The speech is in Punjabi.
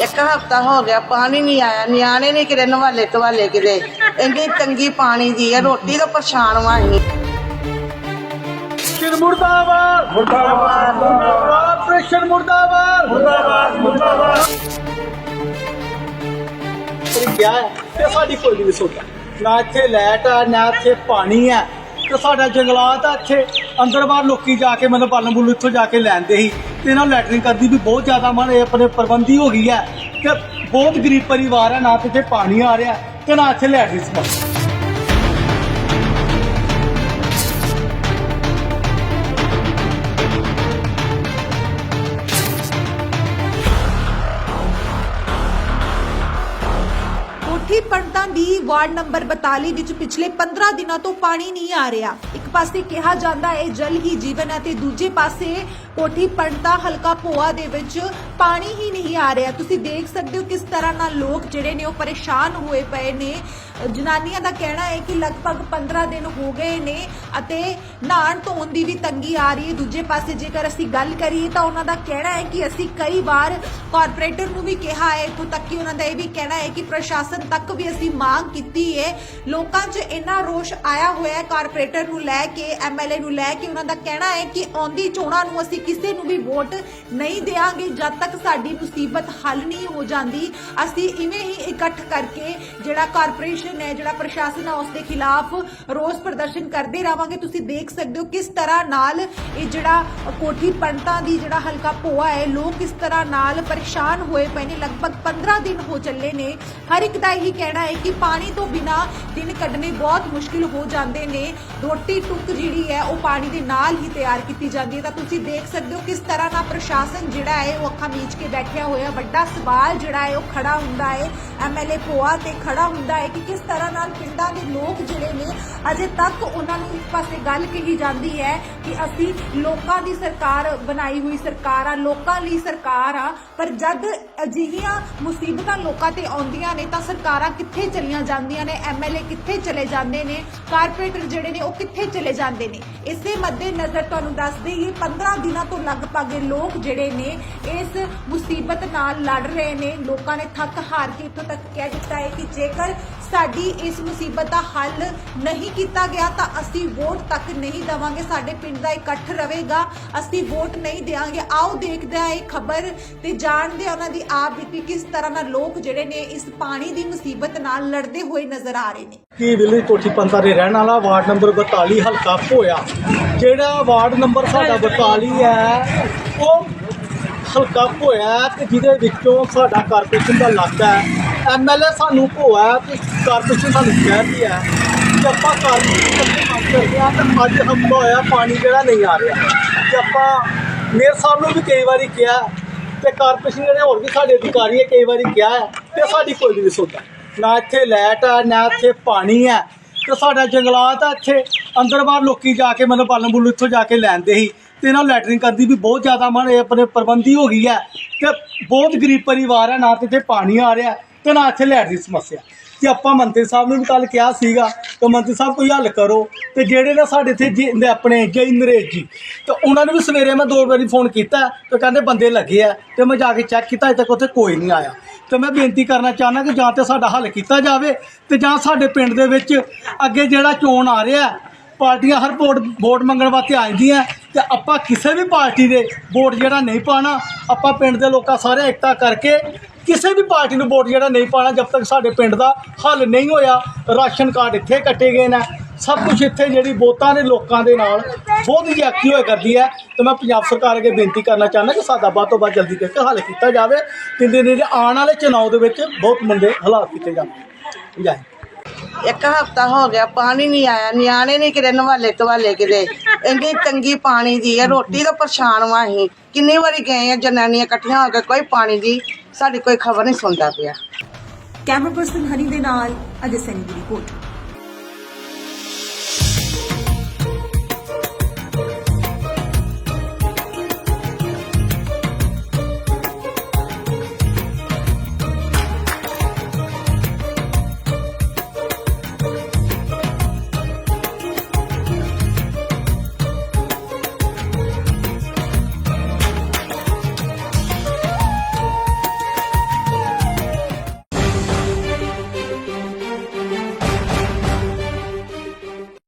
ਇੱਕ ਹਫਤਾ ਹੋ ਗਿਆ ਪਾਣੀ ਨਹੀਂ ਆਇਆ ਨਿਆਣੇ ਨਹੀਂ ਕਿਤੇ ਨਵਾਲੇ ਤਵਾਲੇ ਕਿਤੇ। ਇੰਨੀ ਤੰਗੀ ਪਾਣੀ ਦੀ ਹੈ ਰੋਟੀ ਤੋਂ ਪਰੇਸ਼ਾਨ ਵਾਂ ਅਸੀਂ। ਸ਼ਿਰ ਮੁਰਦਾਬਾਦ ਮੁਰਦਾਬਾਦ ਮੁਰਦਾਬਾਦ ਆਪਰੇਸ਼ਨ ਮੁਰਦਾਬਾਦ। ਮੁਰਦਾਬਾਦ ਮੁਰਦਾਬਾਦ ਕਿਹਾ ਹੈ? ਤੇ ਸਾਡੀ ਕੋਈ ਨਹੀਂ ਸੁਣਦਾ। ਨਾ ਇੱਥੇ ਲਾਈਟ ਆ ਨਾ ਇੱਥੇ ਪਾਣੀ ਆ। ਤੇ ਸਾਡਾ ਜੰਗਲਾਤ ਆ ਇੱਥੇ। ਅੰਦਰ ਬਾਹਰ ਲੋਕੀ ਜਾ ਕੇ ਮਤਲਬ ਬਾਲਣ ਬੁੱਲ ਇੱਥੋਂ ਜਾ ਕੇ ਲੈਂਦੇ ਸੀ ਤੇ ਇਹਨਾਂ ਨੂੰ ਲੈਟਰਿੰਗ ਕਰਦੀ ਵੀ ਬਹੁਤ ਜ਼ਿਆਦਾ ਮਨ ਇਹ ਆਪਣੇ ਪ੍ਰਬੰਧੀ ਹੋ ਗਈ ਹੈ ਤੇ ਬਹੁਤ ਗਰੀਬ ਪਰਿਵਾਰ ਹੈ, ਨਾ ਤੇ ਪਾਣੀ ਆ ਰਿਹਾ ਤੇ ਨਾ ਇੱਥੇ ਲੈਟਰਿੰਗ ਸਮੱਸਿਆ ਕੋਠੀ ਪੰਡਤਾਂ ਦੀ ਵਾਰਡ ਨੰਬਰ 42 ਵਿੱਚ ਪਿਛਲੇ 15 ਦਿਨਾਂ ਤੋਂ ਪਾਣੀ ਨਹੀਂ ਆ ਰਿਹਾ। ਇੱਕ ਪਾਸੇ ਕਿਹਾ ਜਾਂਦਾ ਹੈ ਜਲ ਹੀ ਜੀਵਨ ਹੈ ਤੇ ਦੂਜੇ ਪਾਸੇ ਕੋਠੀ ਪੰਡਤਾਂ ਹਲਕਾ ਭੋਆ ਦੇ ਵਿੱਚ ਪਾਣੀ ਹੀ ਨਹੀਂ ਆ ਰਿਹਾ। ਤੁਸੀਂ ਦੇਖ ਸਕਦੇ ਹੋ ਕਿਸ ਤਰ੍ਹਾਂ ਨਾਲ ਲੋਕ ਜਿਹੜੇ ਨੇ ਉਹ ਪਰੇਸ਼ਾਨ ਹੋਏ ਪਏ ਨੇ। ਜਨਾਨੀਆਂ ਦਾ ਕਹਿਣਾ ਹੈ ਕਿ ਲਗਭਗ 15 ਦਿਨ ਹੋ ਗਏ ਨੇ ਅਤੇ ਨਹਾਣ ਧੋਣ ਦੀ ਵੀ ਤੰਗੀ ਆ ਰਹੀ ਹੈ। ਦੂਜੇ ਪਾਸੇ ਜੇਕਰ ਅਸੀਂ ਗੱਲ ਕਰੀਏ ਤਾਂ ਉਹਨਾਂ ਦਾ ਕਹਿਣਾ ਹੈ ਕਿ ਅਸੀਂ ਕਈ ਵਾਰ ਕਾਰਪੋਰੇਟਰ ਨੂੰ ਵੀ ਕਿਹਾ ਹੈ, ਇੱਥੋਂ ਤੱਕ ਕਿ ਉਹਨਾਂ ਦਾ ਇਹ ਵੀ ਕਹਿਣਾ ਹੈ ਕਿ ਪ੍ਰਸ਼ਾਸਨ ਤੱਕ ਵੀ ਅਸੀਂ ਮੰਗ ਕੀਤੀ ਹੈ। ਲੋਕਾਂ 'ਚ ਇੰਨਾ ਰੋਸ਼ ਆਇਆ ਹੋਇਆ ਹੈ ਕਾਰਪੋਰੇਟਰ ਨੂੰ ਲੈ ਕੇ ਐਮਐਲਏ ਨੂੰ ਲੈ ਕੇ ਉਹਨਾਂ ਦਾ ਕਹਿਣਾ ਹੈ ਕਿ ਆਉਂਦੀ ਚੋਣਾਂ ਨੂੰ ਅਸੀਂ ਕਿਸੇ ਨੂੰ ਵੀ ਵੋਟ ਨਹੀਂ ਦੇਵਾਂਗੇ ਜਦ ਤੱਕ ਸਾਡੀ ਮੁਸੀਬਤ ਹੱਲ ਨਹੀਂ ਹੋ ਜਾਂਦੀ। ਅਸੀਂ ਇਵੇਂ ਹੀ ਇਕੱਠ ਕਰਕੇ ਜਿਹੜਾ ਕਾਰਪੋਰੇਸ਼ਨ ਹੈ ਜਿਹੜਾ ਪ੍ਰਸ਼ਾਸਨ ਹੈ ਉਸ ਦੇ ਖਿਲਾਫ ਰੋਸ ਪ੍ਰਦਰਸ਼ਨ ਕਰਦੇ ਰਹਾਂਗੇ ਤੁਸੀਂ ਦੇਖ ਸਕਦੇ ਹੋ ਕਿਸ ਤਰ੍ਹਾਂ ਨਾਲ ਇਹ ਜਿਹੜਾ ਕੋਠੀ ਪੰਡਤਾਂ ਦੀ ਜਿਹੜਾ ਹਲਕਾ ਭੋਆ ਹੈ ਲੋਕ ਕਿਸ ਤਰ੍ਹਾਂ ਨਾਲ ਪਰੇਸ਼ਾਨ ਹੋਏ ਪਏ ਨੇ ਲਗਭਗ 15 ਦਿਨ ਹੋ ਚੱਲੇ ਨੇ ਹਰ ਇੱਕ ਦਾ ਇਹੀ ਕਹਿਣਾ ਹੈ ਕਿ ਪਾਣੀ ਤੋਂ ਬਿਨਾ ਦਿਨ ਕੱਢਣੇ ਬਹੁਤ ਮੁਸ਼ਕਿਲ ਹੋ ਜਾਂਦੇ ਨੇ ਰੋਟੀ ਟੁੱਕ ਜਿਹੜੀ ਹੈ ਉਹ ਪਾਣੀ ਦੇ ਨਾਲ ਹੀ ਤਿਆਰ ਕੀਤੀ ਜਾਂਦੀ ਹੈ ਤਾਂ ਤੁਸੀਂ ਦੇਖ ਸਕਦੇ ਹੋ ਕਿਸ ਤਰ੍ਹਾਂ ਨਾਲ ਪ੍ਰਸ਼ਾਸਨ ਜਿਹੜਾ ਹੈ ਉਹ ਅੱਖਾਂ ਮੀਚ ਕੇ ਬੈਠਿਆ ਹੋਇਆ ਵੱਡਾ ਸਵਾਲ ਜਿਹੜਾ ਹੈ ਉਹ ਖੜਾ ਹੁੰਦਾ ਹੈ ਐਮਐਲਏ ਭੋਆ ਤੇ ਖੜਾ ਹੁੰਦਾ ਹੈ ਕਿ ਕਿਸ ਤਰ੍ਹਾਂ ਨਾਲ ਪਿੰਡਾਂ ਦੇ ਲੋਕ ਜਿਹੜੇ ਨੇ, ਅਜੇ ਤੱਕ ਉਹਨਾਂ ਨੂੰ ਇੱਕ ਪਾਸੇ ਗੱਲ ਕਹੀ ਜਾਂਦੀ ਹੈ ਕਿ ਅਸੀਂ ਲੋਕਾਂ ਦੀ ਸਰਕਾਰ ਬਣਾਈ ਹੋਈ ਸਰਕਾਰ ਆ, ਲੋਕਾਂ ਲਈ ਸਰਕਾਰ ਆ, ਪਰ ਜਦ ਅਜਿਹੀਆਂ ਮੁਸੀਬਤਾਂ ਲੋਕਾਂ ਤੇ ਆਉਂਦੀਆਂ ਨੇ ਤਾਂ ਸਰਕਾਰਾਂ ਕਿੱਥੇ ਚਲੀਆਂ ਜਾਂਦੀਆਂ ਨੇ ਐਮਐਲਏ ਕਿੱਥੇ ਚਲੇ ਜਾਂਦੇ ਨੇ, ਕਾਰਪੋਰੇਟਰ ਜਿਹੜੇ ਨੇ ਉਹ ਕਿੱਥੇ ਚਲੇ ਜਾਂਦੇ ਨੇ? ਇਸੇ ਮੱਦੇ ਨਜ਼ਰ ਤੁਹਾਨੂੰ ਦੱਸ ਦਈਏ 15 ਦਿਨਾਂ ਤੋਂ ਲਗਭਗ ਲੋਕ ਜਿਹੜੇ ਨੇ ਇਸ ਮੁਸੀਬਤ ਨਾਲ ਲੜ ਰਹੇ ਨੇ। ਲੋਕਾਂ ਨੇ ਥੱਕ ਹਾਰ ਕੇ ਇੱਥੋਂ ਤੱਕ ਕਹਿ ਦਿੱਤਾ ਹੈ ਕਿ ਜੇਕਰ ਸਾਡੀ ਇਸ ਮੁਸੀਬਤ ਦਾ ਹੱਲ ਨਹੀਂ ਕੀਤਾ ਗਿਆ ਤਾਂ ਅਸੀਂ ਵੋਟ ਤੱਕ ਨਹੀਂ ਦਵਾਂਗੇ। ਸਾਡੇ ਪਿੰਡ ਦਾ ਇਕੱਠ ਰਹੇਗਾ। ਅਸੀਂ ਵੋਟ ਨਹੀਂ ਦੇਵਾਂਗੇ ਆਓ ਦੇਖਦੇ ਹਾਂ ਇਹ ਖਬਰ ਤੇ ਜਾਣਦੇ ਹਾਂ ਉਹਨਾਂ ਦੀ ਆਪ ਬੀਤੀ ਕਿਸ ਤਰ੍ਹਾਂ ਨਾਲ ਲੋਕ ਜਿਹੜੇ ਨੇ ਇਸ ਪਾਣੀ ਦੀ ਮੁਸੀਬਤ ਨਾਲ ਲੜਦੇ ਹੋਏ ਨਜ਼ਰ ਆ ਰਹੇ ਨੇ। ਕੀ ਵਿਲੇ ਕੋਠੀ ਪੰਤਾ ਦੇ ਰਹਿਣ ਵਾਲਾ? ਵਾਰਡ ਨੰਬਰ 42 ਹਲਕਾ ਭੋਇਆ। ਜਿਹੜਾ ਵਾਰਡ ਨੰਬਰ ਸਾਡਾ 42 ਹੈ? ਉਹ ਹਲਕਾ ਭੋਇਆ ਤੇ ਜਿਹਦੇ ਵਿੱਚੋਂ ਸਾਡਾ ਕਾਰਪੋਰੇਸ਼ਨ ਦਾ ਇਲਾਕਾ ਹੈ। ਐਮਐਲਏ ਸਾਨੂੰ ਭੋਇਆ ਤੇ ਕਾਰਪੋਰੇਸ਼ਨ ਸਾਨੂੰ ਕਹਿੰਦੀ ਹੈ ਕਿ ਆਪਾਂ ਕਾਰਪੋਰੇਸ਼ਨ ਦੇ ਕੰਮ ਕਰਦੇ ਹਾਂ ਤੇ ਅੱਜ ਹਫਤਾ ਹੋਇਆ, ਪਾਣੀ ਜਿਹੜਾ ਨਹੀਂ ਆ ਰਿਹਾ। ਤੇ ਆਪਾਂ, ਮੇਅਰ ਸਾਹਿਬ ਨੂੰ ਵੀ ਕਈ ਵਾਰੀ ਕਿਹਾ ਤੇ ਕਾਰਪੋਰੇਸ਼ਨ ਜਿਹੜੇ ਹੋਰ ਵੀ ਸਾਡੇ ਅਧਿਕਾਰੀ ਹੈ ਕਈ ਵਾਰੀ ਕਿਹਾ ਹੈ ਤੇ ਸਾਡੀ ਕੋਈ ਵੀ ਨਹੀਂ ਸੁਣਦਾ। ਨਾ ਇੱਥੇ ਲਾਈਟ ਆ ਨਾ ਇੱਥੇ ਪਾਣੀ ਹੈ। ਤੇ ਸਾਡਾ ਜੰਗਲਾਤ ਆ ਇੱਥੇ। ਅੰਦਰ ਬਾਹਰ ਲੋਕੀ ਜਾ ਕੇ ਮਤਲਬ ਬਾਲਣ ਬੁੱਲ ਇੱਥੋਂ ਜਾ ਕੇ ਲੈਂਦੇ ਸੀ। ਤੇ ਇਹਨਾਂ ਲੈਟਰਿੰਗ ਕਰਦੀ ਵੀ ਬਹੁਤ ਜ਼ਿਆਦਾ ਮਨ ਇਹ ਆਪਣੇ ਪ੍ਰਬੰਧੀ ਹੋ ਗਈ ਹੈ। ਤੇ ਬਹੁਤ ਗਰੀਬ ਪਰਿਵਾਰ ਹੈ, ਨਾ ਤੇ ਇੱਥੇ ਪਾਣੀ ਆ ਰਿਹਾ। ਤੇ ਨਾ ਇੱਥੇ ਲੈਟ ਦੀ ਸਮੱਸਿਆ। ਤੇ ਆਪਾਂ ਮੰਤਰੀ ਸਾਹਿਬ ਨੂੰ ਵੀ ਕੱਲ ਕਿਹਾ ਸੀਗਾ ਕਿ ਮੰਤਰੀ ਸਾਹਿਬ ਕੋਈ ਹੱਲ ਕਰੋ ਤੇ ਜਿਹੜੇ ਨਾ ਸਾਡੇ ਇੱਥੇ ਜੀ ਆਪਣੇ ਜੈ ਨਰੇਸ਼ ਜੀ ਤੇ ਉਹਨਾਂ ਨੂੰ ਵੀ ਸਵੇਰੇ ਮੈਂ ਦੋ ਵਾਰੀ ਫੋਨ ਕੀਤਾ ਤੇ ਕਹਿੰਦੇ ਬੰਦੇ ਲੱਗੇ ਆ ਤੇ ਮੈਂ ਜਾ ਕੇ ਚੈੱਕ ਕੀਤਾ, ਅਜੇ ਤੱਕ ਉੱਥੇ ਕੋਈ ਨਹੀਂ ਆਇਆ। ਤੇ ਮੈਂ ਬੇਨਤੀ ਕਰਨਾ ਚਾਹੁੰਦਾ ਕਿ ਜਾਂ ਤੇ ਸਾਡਾ ਹੱਲ ਕੀਤਾ ਜਾਵੇ ਤੇ ਜਾਂ ਸਾਡੇ ਪਿੰਡ ਦੇ ਵਿੱਚ ਅੱਗੇ ਜਿਹੜਾ ਚੋਣ ਆ ਰਿਹਾ, ਪਾਰਟੀਆਂ ਹਰ ਵੋਟ ਵੋਟ ਮੰਗਣ ਵਾਸਤੇ ਆਉਂਦੀਆਂ ਤੇ ਆਪਾਂ ਕਿਸੇ ਵੀ ਪਾਰਟੀ ਦੇ ਵੋਟ ਜਿਹੜਾ ਨਹੀਂ ਪਾਣਾ, ਆਪਾਂ ਪਿੰਡ ਦੇ ਲੋਕਾਂ ਸਾਰੇ ਇਕੱਠਾ ਕਰਕੇ ਕਿਸੇ ਵੀ ਪਾਰਟੀ ਨੂੰ ਵੋਟ ਜਿਹੜਾ ਨਹੀਂ ਪਾਣਾ, ਜਦ ਤੱਕ ਸਾਡੇ ਪਿੰਡ ਦਾ ਹੱਲ ਨਹੀਂ ਹੋਇਆ, ਰਾਸ਼ਨ ਕਾਰਡ ਇੱਥੇ ਕੱਟੇ ਗਏ ਨੇ। ਸਭ ਕੁਝ ਇੱਥੇ ਜਿਹੜੀ ਬਹੁਤਾਂ ਦੇ ਲੋਕਾਂ ਦੇ ਨਾਲ ਬਹੁਤ ਹੀ ਐਕਟਿਵ ਹੋਇਆ ਕਰਦੀ ਹੈ। ਤੇ ਮੈਂ ਪੰਜਾਬ ਸਰਕਾਰ ਅੱਗੇ ਬੇਨਤੀ ਕਰਨਾ ਚਾਹੁੰਦਾ ਕਿ ਸਾਡਾ ਵੱਧ ਤੋਂ ਵੱਧ ਜਲਦੀ ਕਰਕੇ ਹੱਲ ਕੀਤਾ ਜਾਵੇ। ਤੇ ਦਿਨ ਦੇ ਆਉਣ ਵਾਲੇ ਚੁਣਾਵ ਦੇ ਵਿੱਚ ਬਹੁਤ ਮੁੰਡੇ ਹਾਲਾਤ ਕੀਤੇ ਜਾਣ ਜੈ ਇੱਕ ਹਫਤਾ ਹੋ ਗਿਆ, ਪਾਣੀ ਨਹੀਂ ਆਇਆ, ਨਿਆਣੇ ਨਹੀਂ ਕਿਤੇ, ਨਵਾਲੇ ਤਵਾਲੇ ਕਿਤੇ। ਇੰਨੀ ਤੰਗੀ ਪਾਣੀ ਦੀ ਹੈ, ਰੋਟੀ ਤੋਂ ਪਰੇਸ਼ਾਨ ਵਾਂ ਅਸੀਂ। ਕਿੰਨੀ ਵਾਰੀ ਗਏ ਆ, ਜਨਾਨੀਆਂ ਇਕੱਠੀਆਂ ਹੋ ਕੇ ਕੋਈ ਪਾਣੀ ਦੀ ਸਾਡੀ ਕੋਈ ਖਬਰ ਨਹੀਂ ਸੁਣਦਾ ਪਿਆ। ਕੈਮਰਾ ਪਰਸਨ ਹਨੀ ਦੇ ਨਾਲ ਅਜੇ ਸੈਨੀ ਦੀ ਰਿਪੋਰਟ।